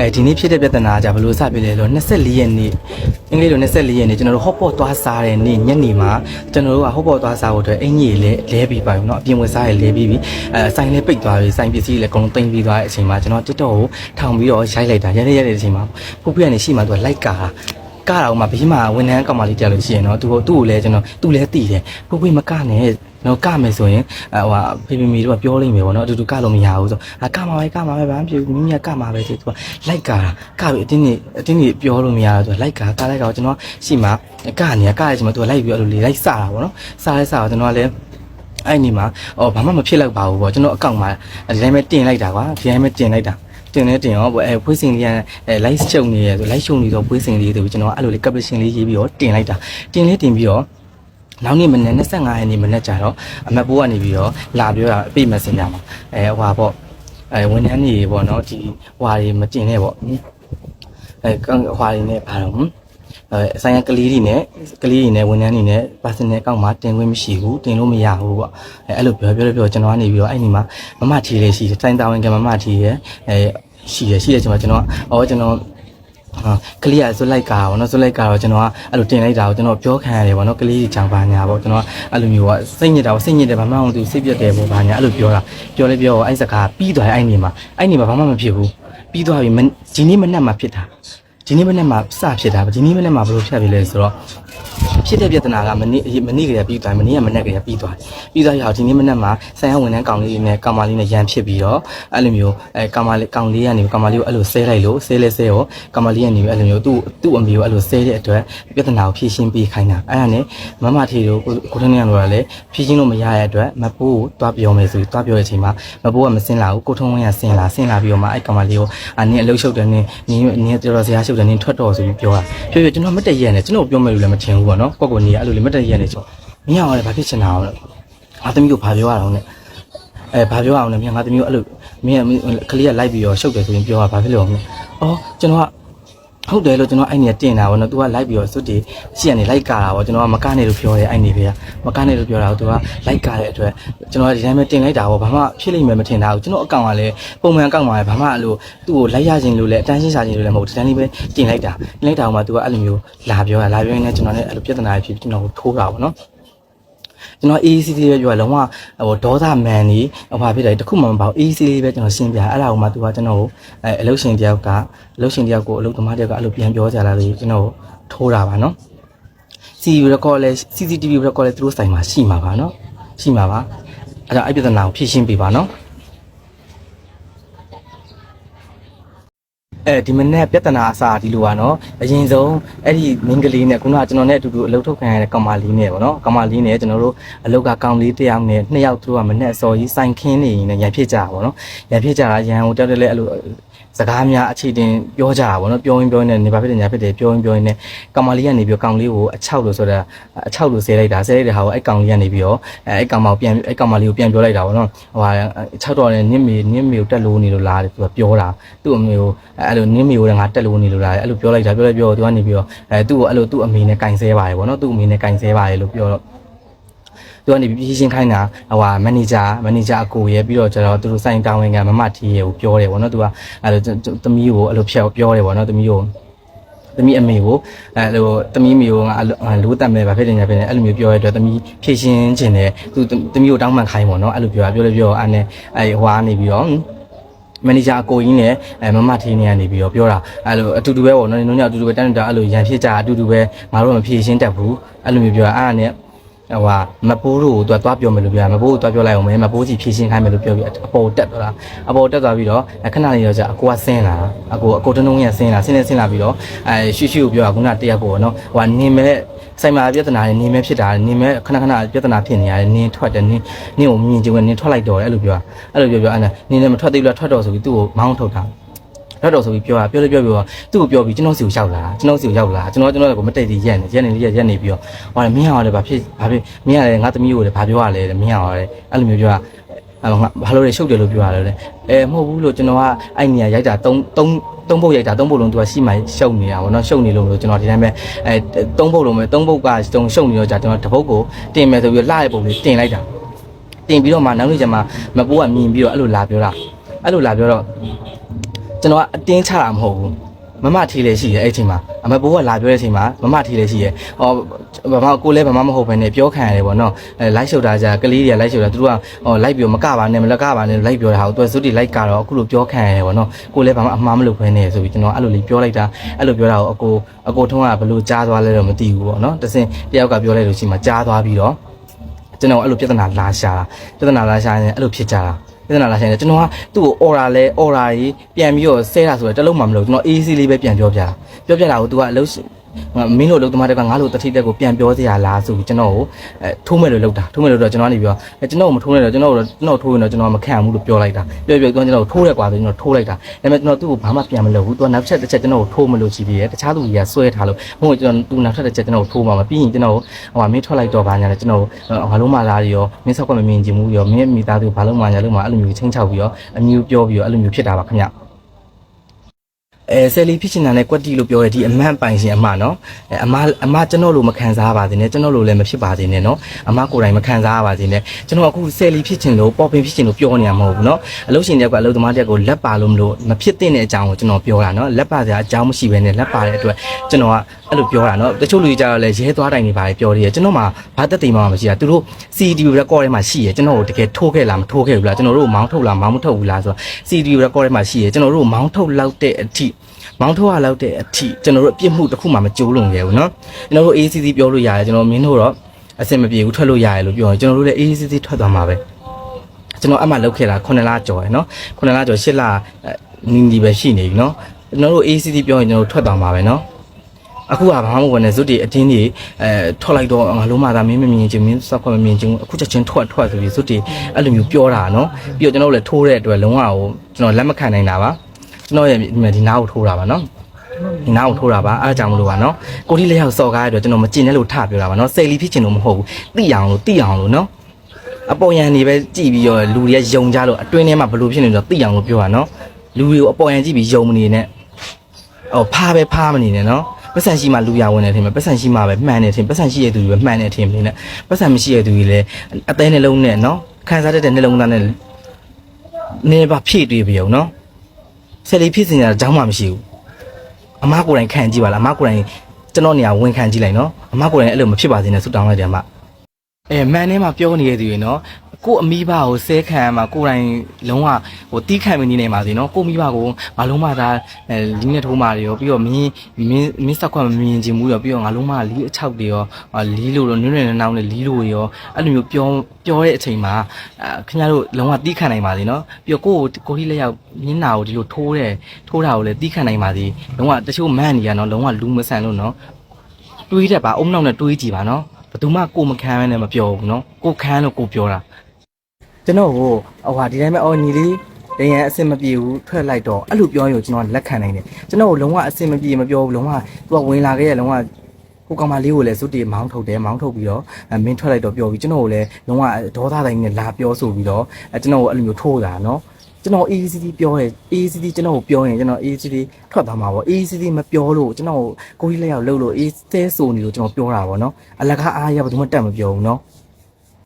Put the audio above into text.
အဲဒီနေ့ဖြစ်တဲ့ပြဿနာကじゃဘယ်လိုစဖြစ်လဲဆိုတော့24ရက်နေ့အင်္ဂလိပ်လို24ရက်နေ့ကျွန်တော်တို့ဟော့ပေါ့သွားစားတဲ့နေ့ညနေမှာကျွန်တော်တို့ကဟော့ပေါ့သွားစားဖို့အတွက်အင်ကြီးလေးလဲပြီးပါပြီเนาะအပြင်ဝယ်စားရလဲပြီးပြီအဲဆိုင်လေးပိတ်သွားပြီဆိုင်ပစ္စည်းလည်းအကုန်လုံးတင်ပြီးသွားတဲ့အချိန်မှာကျွန်တော် TikTok ကိုထောင်ပြီးတော့ရိုက်လိုက်တာရိုက်လိုက်ရတဲ့အချိန်မှာဖူဖူကနေရှိမှသူကလိုက်ကာတာကာတော့မှဘေးမှာဝန်ထမ်းကောင်မလေးတရားလို့ရှိရင်เนาะသူကသူ့ကိုလည်းကျွန်တော်သူ့လည်းတည်တယ်ဖူဖူမကနဲ့ နော်ကမယ်ဆိုရင်ဟိုဟာဖေဖေမီတို့ကပြောလိမ့်မယ်ပေါ့နော်အတူတူကလို့မရဘူးဆိုအာကမှာပဲကမှာပဲဘာမှမဖြစ်ဘူးမိမိကကမှာပဲသူကလိုက်ကာတာကပြီအတင်းကြီးအတင်းကြီးပြောလို့မရဘူးသူကလိုက်ကာကလိုက်ကာကျွန်တော်ရှိမှကနေကရချင်မှသူကလိုက်ပြီးအဲ့လိုလေလိုက်စတာပေါ့နော်စလဲစတာကျွန်တော်ကလည်းအဲ့ဒီမှာအော်ဘာမှမဖြစ်တော့ပါဘူးပေါ့ကျွန်တော်အကောင့်မှာဒီတိုင်းပဲတင်လိုက်တာကွာဒီတိုင်းပဲတင်လိုက်တာတင်နေတင်ရောအဲဖွေးစင်လေးကအဲ live ရှုံနေရဆို live ရှုံနေတော့ဖွေးစင်လေးဆိုပြီးကျွန်တော်အဲ့လိုလေး caption လေးရေးပြီးတော့တင်လိုက်တာတင်လေးတင်ပြီးတော့ နောက်နေ့မနေ့25ရက်နေ့မနေ့ကျတော့အမတ်ဘိုးကနေပြီးတော့လာပြောတာအပိမက်ဆင်ကြမှာအဲဟွာပေါ့အဲဝန်ထမ်းတွေပေါ့နော်ဒီဟွာတွေမတင်နဲ့ပေါ့အဲဟွာတွေနဲ့ဘာတော့အဲအဆိုင်ကလေးတွေနဲ့ကလေးတွေနဲ့ဝန်ထမ်းတွေနဲ့ personal account မှာတင်ခွင့်မရှိဘူးတင်လို့မရဘူးပေါ့အဲအဲ့လိုပြောပြောပြောကျွန်တော်ကနေပြီးတော့အဲ့ဒီမှာမမထီလေးရှိတယ်တိုင်းတာဝန်ကမမထီရဲ့အဲရှိရရှိရကျွန်တော်ကျွန်တော်အော်ကျွန်တော်ဟာ ကလေးကဇွတ်လိုက်ကာပေါ့နော်ဇွတ်လိုက်ကာတော့ကျွန်တော်ကအဲ့လိုတင်လိုက်တာကိုကျွန်တော်ပြောခံရတယ်ပေါ့နော်ကလေးကြီးချောင်ပါညာပေါ့ကျွန်တော်ကအဲ့လိုမျိုးကစိတ်ညစ်တာပေါ့စိတ်ညစ်တယ်ဘာမှမဟုတ်သူစိတ်ပြတ်တယ်ပေါ့ဘာညာအဲ့လိုပြောတာပြောလဲပြောတော့အဲ့စကားပြီးသွားတယ်အဲ့နေမှာအဲ့နေမှာဘာမှမဖြစ်ဘူးပြီးသွားပြီမဒီနေ့မနက်မှာဖြစ်တာဒီနေ့မနက်မှာစဖြစ်တာဒီနေ့မနက်မှာဘယ်လိုဖြစ်ပြီလဲဆိုတော့ ဖြစ်တဲ့ပြဿနာကမနေ့မနေ့ကလေးပြီးသွားမနေ့ကမနက်ကလေးပြီးသွားပြီးသွားရအောင်ဒီနေ့မနက်မှာဆိုင်ရဝန်ထမ်းကောင်လေးနဲ့ကောင်မလေးနဲ့ရန်ဖြစ်ပြီးတော့အဲ့လိုမျိုးအဲကောင်မလေးကောင်လေးကနေကောင်မလေးကိုအဲ့လိုဆဲလိုက်လို့ဆဲလဲဆဲရောကောင်မလေးကနေအဲ့လိုမျိုးသူ့သူ့အမေကိုအဲ့လိုဆဲတဲ့အတွက်ပြဿနာကိုဖြေရှင်းပေးခိုင်းတာအဲ့ဒါနဲ့မမထီတို့ကိုထင်းနေရလို့လည်းဖြေရှင်းလို့မရတဲ့အတွက်မပိုးကိုတွားပြောမယ်ဆိုပြီးတွားပြောတဲ့အချိန်မှာမပိုးကမစင်းလာဘူးကိုထုံးဝင်းကစင်းလာစင်းလာပြီးတော့မှအဲ့ကောင်မလေးကိုအနင်းအလုရှုပ်တယ်နင်းနင်းနင်းတော်တော်ဆရာရှုပ်တယ်နင်းထွက်တော်ဆိုပြီးပြောတာပြောပြောကျွန်တော်မတည့်ရက်နဲ့ကျွန်တော်ပြောမယ်လို့လည်းမထင်ဘူးပေါ့နော်ကိုကိုနေအဲ့လိုလေးမတည့်ရက်နဲ့ကျွန်တော်မင်းအောင်လည်းဘာဖြစ်ချင်တာအောင်လဲငါသမီးကိုဘာပြောရအောင်လဲအဲဘာပြောအောင်လဲမင်းငါသမီးကိုအဲ့လိုမင်းကလေးကလိုက်ပြီးတော့ရှုပ်တယ်ဆိုရင်ပြောတာဘာဖြစ်လို့လဲအော်ကျွန်တော်က ဟုတ်တယ်လို့ကျွန်တော်အဲ့နေတင်တာဗောနော်။ तू ကလိုက်ပြီးတော့စွတ်တီရှေ့ကနေလိုက်ကာတာဗောကျွန်တော်ကမကနေလို့ပြောတယ်အဲ့နေဖေကမကနေလို့ပြောတာကို तू ကလိုက်ကာတဲ့အတွက်ကျွန်တော်ကဒီတိုင်းပဲတင်လိုက်တာဗောဘာမှဖြစ်လိမ့်မယ်မထင်တာဘူးကျွန်တော်အကောင့်ကလည်းပုံမှန်အကောင့်ပါပဲဘာမှအဲ့လိုသူ့ကိုလိုက်ရခြင်းလို့လည်းအတန်းရှင်းရှာခြင်းလို့လည်းမဟုတ်ဘူးဒီတိုင်းလေးပဲတင်လိုက်တာတင်လိုက်တာကမှ तू ကအဲ့လိုမျိုးလာပြောတာလာပြောရင်လည်းကျွန်တော်လည်းအဲ့လိုပြဿနာဖြစ်ကျွန်တော်ကိုထိုးတာဗောနော် ကျွန်တော် AEC လေးပဲပြောရလုံးဝဟိုဒေါသမန်ကြီးဟိုဘာဖြစ်လဲတခုမှမပေါ့ AEC လေးပဲကျွန်တော်ရှင်းပြအဲ့ဒါကိုမှ तू ကကျွန်တော်ကိုအဲအလုပ်ရှင်တယောက်ကအလုပ်ရှင်တယောက်ကိုအလုပ်သမားတယောက်ကအဲ့လိုပြန်ပြောကြလာလို့ကျွန်တော်ထိုးတာပါနော် CCTV record လဲ CCTV record လဲသူတို့ဆိုင်မှာရှိမှာပါနော်ရှိမှာပါအဲ့ဒါအဲ့ပြဿနာကိုဖြေရှင်းပေးပါနော် အဲဒီမနေ့ပြဿနာအစားဒီလိုပါနော်အရင်ဆုံးအဲ့ဒီမင်းကလေးနဲ့ခုနကကျွန်တော်နဲ့အတူတူအလုပ်ထုတ်ခံရတဲ့ကောင်မလေးနဲ့ပေါ့နော်ကောင်မလေးနဲ့ကျွန်တော်တို့အလုပ်ကကောင်လေးတစ်ယောက်နဲ့နှစ်ယောက်သူတို့ကမနေ့အစော်ကြီးစိုင်ခင်းနေရင်လည်းရံဖြစ်ကြတာပေါ့နော်ရံဖြစ်ကြတာရံဟိုတက်တက်လဲအဲ့လို စကားများအခြေတင်ပြောကြတာပေါ့နော်ပြောရင်းပြောရင်းနဲ့နေပါဖြစ်တယ်ညာဖြစ်တယ်ပြောရင်းပြောရင်းနဲ့ကောင်မလေးကနေပြီးကောင်လေးကိုအချောက်လို့ဆိုတာအချောက်လို့ဆဲလိုက်တာဆဲလိုက်တဲ့ဟာကိုအဲ့ကောင်လေးကနေပြီးတော့အဲအဲ့ကောင်မကိုပြန်အဲ့ကောင်မလေးကိုပြန်ပြောလိုက်တာပေါ့နော်ဟိုဟာချောက်တော့နဲ့နင့်မေနင့်မေကိုတက်လို့နေလို့လားတဲ့သူကပြောတာသူ့အမေကိုအဲ့လိုနင့်မေကိုလည်းငါတက်လို့နေလို့လားအဲ့လိုပြောလိုက်တာပြောလိုက်ပြောသူကနေပြီးတော့အဲသူ့ကိုအဲ့လိုသူ့အမေနဲ့ကင်ဆဲပါတယ်ပေါ့နော်သူ့အမေနဲ့ကင်ဆဲပါတယ်လို့ပြောတော့ သူကနေပြီးရှင်းခိုင်းတာဟိုဟာမန်နေဂျာမန်နေဂျာအကိုရဲ့ပြီးတော့ကျတော့သူတို့စိုင်းတောင်းဝင်ကမမတီရဲ့ကိုပြောတယ်ဗောနော်သူကအဲ့လိုသမီးကိုအဲ့လိုဖျက်ပြောတယ်ဗောနော်သမီးကိုသမီးအမေကိုအဲ့လိုသမီးမေကိုငါလိုးတက်မယ်ဗာဖြစ်တယ်ညာဖြစ်တယ်အဲ့လိုမျိုးပြောရတဲ့အတွက်သမီးဖြည့်ရှင်းခြင်းတယ်သူသမီးကိုတောင်းပန်ခိုင်းဗောနော်အဲ့လိုပြောတာပြောလို့ပြောအဲ့နဲ့အဲ့ဟိုကနေပြီးတော့မန်နေဂျာအကိုကြီးနဲ့အဲမမထင်းနေကနေပြီးတော့ပြောတာအဲ့လိုအတူတူပဲပေါ့နော်နင်တို့ညအတူတူပဲတန်းတာအဲ့လိုရန်ဖြစ်ကြအတူတူပဲငါတို့မဖြည့်ရှင်းတတ်ဘူးအဲ့လိုမျိုးပြောတာအဲ့ဒါနဲ့ ဟိုဟာမပိုးတို့ကိုသူကသွားပြောမယ်လို့ပြောတာမပိုးကိုသွားပြောလိုက်အောင်မယ်မပိုးစီဖြည့်ရှင်းခိုင်းမယ်လို့ပြောပြီးအပေါ်တက်သွားတာအပေါ်တက်သွားပြီးတော့ခဏလေးတော့ကြာအကိုကဆင်းလာအကိုအကိုတနုံးရဆင်းလာဆင်းနေဆင်းလာပြီးတော့အဲရှူရှူကိုပြောတာခုနတရက်ကိုပေါ့နော်ဟိုကနေမဲ့ဆိုင်မှာပြဿနာနဲ့နေမဲ့ဖြစ်တာနေမဲ့ခဏခဏပြဿနာဖြစ်နေရတယ်နင်းထွက်တယ်နင်းနင်းကိုမြင်ကြည့်ဝင်နင်းထွက်လိုက်တော့တယ်အဲ့လိုပြောတာအဲ့လိုပြောပြောအဲ့ဒါနင်းလည်းမထွက်သေးဘူးလားထွက်တော့ဆိုပြီးသူ့ကိုမောင်းထုတ်တာ တော့တော့ဆိုပြီးပြောတာပြောလို့ပြောပြီးတော့သူ့ကိုပြောပြီးကျွန်တော်စီကိုရောက်လာကျွန်တော်စီကိုရောက်လာကျွန်တော်ကျွန်တော်ကိုမတိတ်သေးရက်နေရက်နေရက်ရက်နေပြီးတော့ဟောတယ်မင်းဟောတယ်ဘာဖြစ်ဘာဖြစ်မင်းရတယ်ငါသမီးကိုလည်းဘာပြောရလဲတဲ့မင်းဟောတယ်အဲ့လိုမျိုးပြောတာအဲ့ငါဘာလို့လဲရှုပ်တယ်လို့ပြောရတယ်လေအဲမဟုတ်ဘူးလို့ကျွန်တော်ကအဲ့နေရာရိုက်တာ3 3သုံးပုတ်ရိုက်တာသုံးပုတ်လုံးသူကရှိမှရှုပ်နေတာဗောနော်ရှုပ်နေလို့မလို့ကျွန်တော်ဒီတိုင်းပဲအဲသုံးပုတ်လုံးပဲသုံးပုတ်ကတုံရှုပ်နေတော့じゃကျွန်တော်တစ်ပုတ်ကိုတင်မယ်ဆိုပြီးလှရဲ့ပုံလေးတင်လိုက်တာတင်ပြီးတော့မှနောက်နေ့ကျမှမပိုးကမြင်ပြီးတော့အဲ့လိုလာပြောတာအဲ့လိုလာပြောတော့ ကျွန်တော်ကအတင်းချတာမဟုတ်ဘူးမမထီလေးရှိရဲ့အဲ့အချိန်မှာအမဘိုးကလာပြောတဲ့အချိန်မှာမမထီလေးရှိရဲ့ဟောဘာမှကိုလည်းဘာမှမဟုတ်ဘဲနဲ့ပြောခံရတယ်ပေါ့နော်အဲလိုက်ရှုပ်တာじゃကလေးတွေကလိုက်ရှုပ်တာသူတို့ကဟောလိုက်ပြောမကပါနဲ့မလကပါနဲ့လိုက်ပြောတာဟောသူကဇွတ်တီလိုက်ကတော့အခုလိုပြောခံရတယ်ပေါ့နော်ကိုလည်းဘာမှအမှားမလုပ်ဘဲနဲ့ဆိုပြီးကျွန်တော်အဲ့လိုလေးပြောလိုက်တာအဲ့လိုပြောတာကိုအကိုအကိုထုံးကဘယ်လိုကြားသွားလဲတော့မသိဘူးပေါ့နော်တစင်တယောက်ကပြောလိုက်လို့ရှိမှကြားသွားပြီးတော့ကျွန်တော်အဲ့လိုပြဿနာလာရှာတာပြဿနာလာရှာရင်အဲ့လိုဖြစ်ကြတာ ပြဿနာလာရှာရင်ကျွန်တော်ကသူ့ကို aura လဲ aura ကြီးပြန်ပြီးတော့ဆဲတာဆိုတော့တလုံးမှမလုပ်ကျွန်တော် AC လေးပဲပြန်ပြောပြတာပြောပြတာကို तू ကအလုံးငါ မင်းတို့လုံသမားတွေကငါလိုတတိတက်ကိုပြန်ပြောစရာလားဆိုပြီးကျွန်တော်ကိုအဲထိုးမဲ့လို့လောက်တာထိုးမဲ့လို့တော့ကျွန်တော်ကနေပြီးတော့အဲကျွန်တော်ကိုမထိုးနဲ့တော့ကျွန်တော်ကျွန်တော်ထိုးရင်တော့ကျွန်တော်မခံဘူးလို့ပြောလိုက်တာပြောပြောကျွန်တော်ထိုးရက်กว่าဆိုကျွန်တော်ထိုးလိုက်တာဒါပေမဲ့ကျွန်တော်သူ့ကိုဘာမှပြန်မလုပ်ဘူး तू နောက်တစ်ချက်တစ်ချက်ကျွန်တော်ကိုထိုးမလို့ချီပြီးရတခြားသူတွေကဆွဲထားလို့ဘုံကကျွန်တော် तू နောက်ထပ်တစ်ချက်ကျွန်တော်ကိုထိုးမှာမပြီးရင်ကျွန်တော်ဟိုမင်းထွက်လိုက်တော့ဘာညာလဲကျွန်တော်ငါလုံးမလာရောမင်းဆောက်ကမမြင်ချင်ဘူးရောမင်းမိသားစုဘာလုံးမညာလုံးမအဲ့လိုမျိုးချင်းချောက်ပြီးရောအမျိုးပြောပြီးရောအဲ့လိုမျိုးဖြစ်တာပါခင်ဗျ အဲဆယ်လီဖြစ်ချင်တာနဲ့ကွက်တီလို့ပြောရတဲ့ဒီအမန့်ပိုင်ရှင်အမနော်အဲအမအမကျွန်တော်လိုမခံစားပါစေနဲ့ကျွန်တော်လိုလည်းမဖြစ်ပါစေနဲ့နော်အမကိုယ်တိုင်မခံစားပါစေနဲ့ကျွန်တော်အခုဆယ်လီဖြစ်ချင်လို့ပေါ်ပင်ဖြစ်ချင်လို့ပြောနေရမှာမဟုတ်ဘူးနော်အလုပ်ရှင်တယောက်ကအလုပ်သမားတယောက်ကိုလက်ပါလို့မလို့မဖြစ်တဲ့အကြောင်းကိုကျွန်တော်ပြောတာနော်လက်ပါစရာအကြောင်းမရှိဘဲနဲ့လက်ပါတဲ့အတွက်ကျွန်တော်က အဲ့လိုပြောတာနော်တချို့လူကြီးကြတော့လည်းရဲသွားတိုင်းတွေပါလေပြောသေးတယ်ကျွန်တော်မှဘာတက်တိမ်မှမရှိတာသူတို့ CD record ထဲမှာရှိရကျွန်တော်တို့တကယ်ထိုးခဲ့လားမထိုးခဲ့ဘူးလားကျွန်တော်တို့မောင်းထုတ်လားမောင်းမထုတ်ဘူးလားဆိုတော့ CD record ထဲမှာရှိရကျွန်တော်တို့မောင်းထုတ်လောက်တဲ့အထိမောင်းထုတ်ရလောက်တဲ့အထိကျွန်တော်တို့အပြစ်မှုတစ်ခုမှမကြိုးလုံခဲ့ဘူးနော်ကျွန်တော်တို့ ACC ပြောလို့ရတယ်ကျွန်တော်မင်းတို့တော့အဆင်မပြေဘူးထွက်လို့ရတယ်လို့ပြောရင်ကျွန်တော်တို့လည်း ACC ထွက်သွားမှာပဲကျွန်တော်အမှလောက်ခဲ့တာ9လကျော်ရယ်နော်9လကျော်10လနီးနီးပဲရှိနေပြီနော်ကျွန်တော်တို့ ACC ပြောရင်ကျွန်တော်တို့ထွက်သွားမှာပဲနော် အခုကဘာမှမဝင်နဲ့ဇွတ်တီအတင်းကြီးအဲထွက်လိုက်တော့ငါလုံးမသားမင်းမမြင်ချင်မင်းစောက်ခွက်မမြင်ချင်အခုချက်ချင်းထွက်ထွက်ဆိုပြီးဇွတ်တီအဲ့လိုမျိုးပြောတာနော်ပြီးတော့ကျွန်တော်လည်းထိုးတဲ့အတွက်လုံးဝကိုကျွန်တော်လက်မခံနိုင်တာပါကျွန်တော်ရဲ့ဒီနားကိုထိုးတာပါနော်နားကိုထိုးတာပါအားကြောင့်မလို့ပါနော်ကိုတိလက်ရောက်စော်ကားရတော့ကျွန်တော်မကျင်နဲ့လို့ထပြောတာပါနော်ဆယ်လီဖြစ်ချင်လို့မဟုတ်ဘူးတိအောင်လို့တိအောင်လို့နော်အပေါ်ယံနေပဲကြည်ပြီးတော့လူတွေကယုံကြလို့အတွင်းထဲမှာဘလို့ဖြစ်နေတော့တိအောင်လို့ပြောတာနော်လူတွေကိုအပေါ်ယံကြည့်ပြီးယုံမနေနဲ့ဟောဖားပဲဖားမနေနဲ့နော် ပတ်စံရှိမှလူရဝင်နေတယ်ထင်မယ်ပတ်စံရှိမှပဲမှန်နေတယ်ထင်ပတ်စံရှိတဲ့သူတွေပဲမှန်နေတယ်ထင်မနေနဲ့ပတ်စံမရှိတဲ့သူတွေလည်းအသေးနှလုံးနဲ့နော်ခံစားတတ်တဲ့နှလုံးသားနဲ့နည်းပါဖြည့်တွေးပြအောင်နော်ဆက်လီဖြစ်စင်ကြတာကြောင်းမှမရှိဘူးအမကိုယ်တိုင်ခံကြည့်ပါလားအမကိုယ်တိုင်ကျွန်တော်နေရာဝန်ခံကြည့်လိုက်နော်အမကိုယ်တိုင်အဲ့လိုမဖြစ်ပါစေနဲ့ဆုတောင်းလိုက်တယ်အမအဲမန်ထဲမှာပြောနေရသူရေနော် ကို့အမိဘကိုဆဲခံရမှာကိုယ်တိုင်လုံးဝဟိုတီးခံမနေနိုင်ပါစေနော်ကို့မိဘကိုငါလုံးမသာအဲလီးနဲ့ထိုးမာတွေရောပြီးတော့မင်းမင်းမင်းစက်ခွက်မမြင်ချင်ဘူးရောပြီးတော့ငါလုံးမလီးအချောက်တွေရောအာလီးလို့တော့နွန်းနွန်းနောင်နဲ့လီးလို့ရောအဲ့လိုမျိုးပြောပြောတဲ့အချိန်မှာအဲခင်ဗျားတို့လုံးဝတီးခံနိုင်ပါစေနော်ပြီးတော့ကိုယ့်ကိုကိုကြီးလက်ရောက်မျက်နှာကိုဒီလိုထိုးတဲ့ထိုးတာကိုလည်းတီးခံနိုင်ပါစေလုံးဝတချို့မန့်နေရနော်လုံးဝလူမဆန်လို့နော်တွေးတတ်ပါအုံနောက်နဲ့တွေးကြည့်ပါနော်ဘယ်သူမှကိုမခံရနဲ့မပြောဘူးနော်ကိုခံလို့ကိုပြောတာ ကျွန်တော်ကိုဟိုဟာဒီတိုင်းပဲအော်ညီလေးတကယ်အဆင်မပြေဘူးထွက်လိုက်တော့အဲ့လိုပြောရင်ကျွန်တော်လက်ခံနိုင်တယ်ကျွန်တော်ကိုလုံးဝအဆင်မပြေမပြောဘူးလုံးဝသူကဝင်လာခဲ့ရလုံးဝကိုကောင်မလေးကိုလည်းစွတ်တီမောင်းထုတ်တယ်မောင်းထုတ်ပြီးတော့အဲမင်းထွက်လိုက်တော့ပြောပြီးကျွန်တော်ကိုလည်းလုံးဝဒေါသတိုင်းနဲ့လာပြောဆိုပြီးတော့အဲကျွန်တော်ကိုအဲ့လိုမျိုးထိုးတာနော်ကျွန်တော် ACD ပြောရဲ ACD ကျွန်တော်ကိုပြောရင်ကျွန်တော် ACD ထွက်သွားမှာပေါ့ ACD မပြောလို့ကျွန်တော်ကိုကြီးလက်ရောက်လှုပ်လို့ ACD ဆိုနေလို့ကျွန်တော်ပြောတာပေါ့နော်အလကားအားရဘယ်သူမှတက်မပြောဘူးနော်